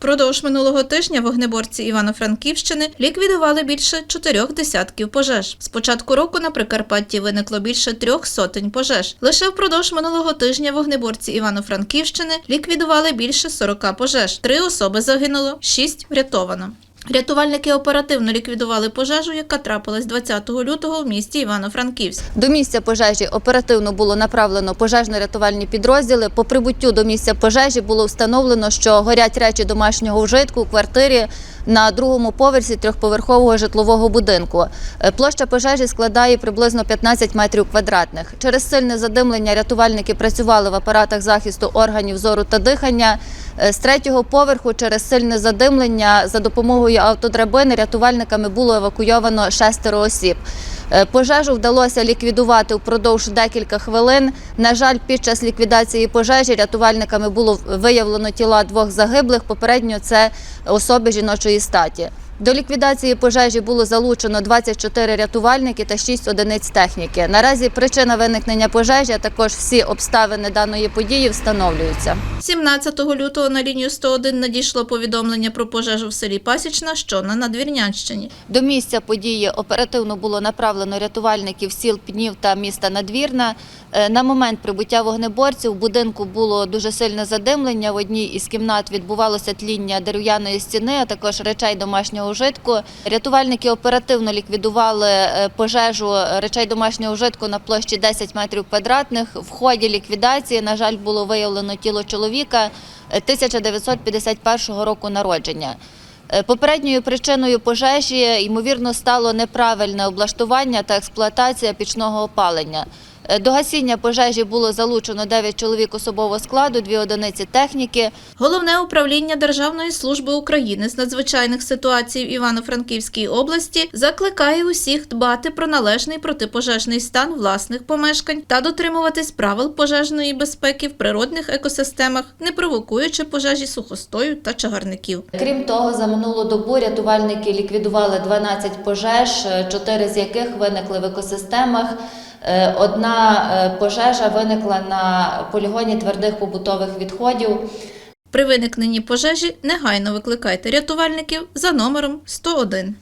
Продовж минулого тижня вогнеборці Івано-Франківщини ліквідували більше чотирьох десятків пожеж. З початку року на Прикарпатті виникло більше трьох сотень пожеж. Лише впродовж минулого тижня вогнеборці Івано-Франківщини ліквідували більше 40 пожеж. Три особи загинуло, шість врятовано. Рятувальники оперативно ліквідували пожежу, яка трапилась 20 лютого в місті Івано-Франківськ. До місця пожежі оперативно було направлено пожежно-рятувальні підрозділи. По прибуттю до місця пожежі було встановлено, що горять речі домашнього вжитку у квартирі на другому поверсі трьохповерхового житлового будинку. Е, Площа пожежі складає приблизно 15 метрів квадратних. Через сильне задимлення рятувальники працювали в апаратах захисту органів зору та дихання. Е, З третього поверху через сильне задимлення за допомогою автодрабини рятувальниками було евакуйовано шестеро осіб. Е, Пожежу вдалося ліквідувати впродовж декілька хвилин. На жаль, під час ліквідації пожежі рятувальниками було виявлено тіла двох загиблих. Попередньо це особи жіночої статі. До ліквідації пожежі було залучено 24 рятувальники та 6 одиниць техніки. Наразі причина виникнення пожежі, а також всі обставини даної події встановлюються. 17 лютого на лінію 101 надійшло повідомлення про пожежу в селі Пасічна, що на Надвірнянщині. До місця події оперативно було направлено рятувальників сіл Пнів та міста Надвірна. Е, На момент прибуття вогнеборців в будинку було дуже сильне задимлення. В одній із кімнат відбувалося тління дерев'яної стіни, а також речей домашнього вжитку. Рятувальники оперативно ліквідували е, пожежу речей домашнього вжитку на площі 10 метрів квадратних. В ході ліквідації, на жаль, було виявлено тіло чоловіка е, 1951 року народження. Е, Попередньою причиною пожежі, ймовірно, стало неправильне облаштування та експлуатація пічного опалення. Е, До гасіння пожежі було залучено 9 чоловік особового складу, 2 одиниці техніки. Головне управління Державної служби України з надзвичайних ситуацій в Івано-Франківській області закликає усіх дбати про належний протипожежний стан власних помешкань та дотримуватись правил пожежної безпеки в природних екосистемах, не провокуючи пожежі сухостою та чагарників. Крім того, за минулу добу рятувальники ліквідували 12 пожеж, 4 з яких виникли в екосистемах. Е, Одна е, пожежа виникла на полігоні твердих побутових відходів. При виникненні пожежі негайно викликайте рятувальників за номером 101.